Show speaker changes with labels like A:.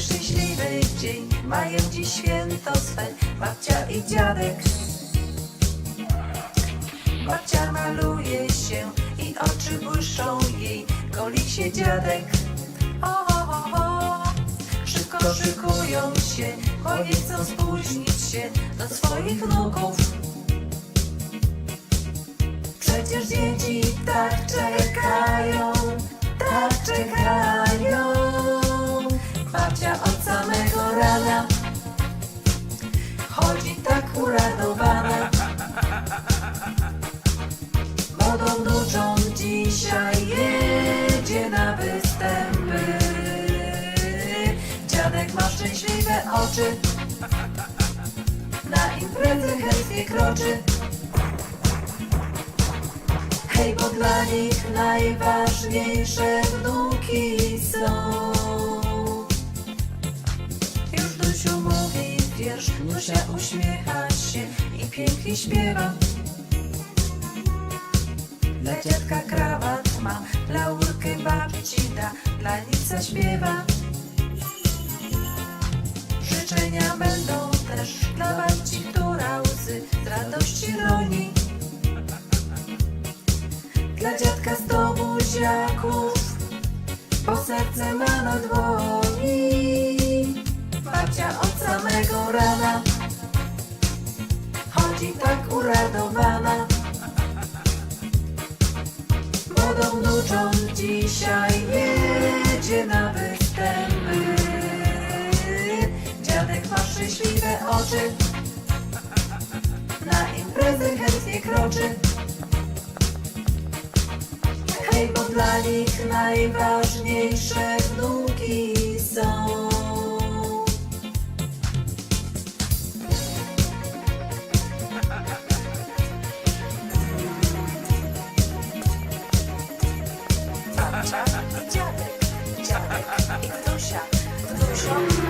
A: szczęśliwy dzień, mają dziś święto swe, babcia i dziadek. Babcia maluje się i oczy błyszczą jej, goli się dziadek. O, o, o, o. Szybko szykują się, bo nie chcą spóźnić się do swoich wnuków. Przecież dzieci tak czekają, szczęśliwe oczy, na imprezy chętnie kroczy. Hej, bo dla nich najważniejsze wnuki są. Już Dusiu mówi wiersz, Dusia uśmiecha się i pięknie śpiewa. Dla dziadka krawat ma, laurkę babci da, dla nich zaśpiewa. Życzenia będą też dla babci, która łzy z radości roni. Dla dziadka sto buziaków, bo serce ma na dłoni. Babcia od samego rana chodzi tak uradowana. Wodą nuczą dzisiaj jedzie na występy. oczy. Na imprezy chętnie kroczy. Hej, bo dla nich najważniejsze wnuki są. Dziadek, dziadek i Dusia, Dusia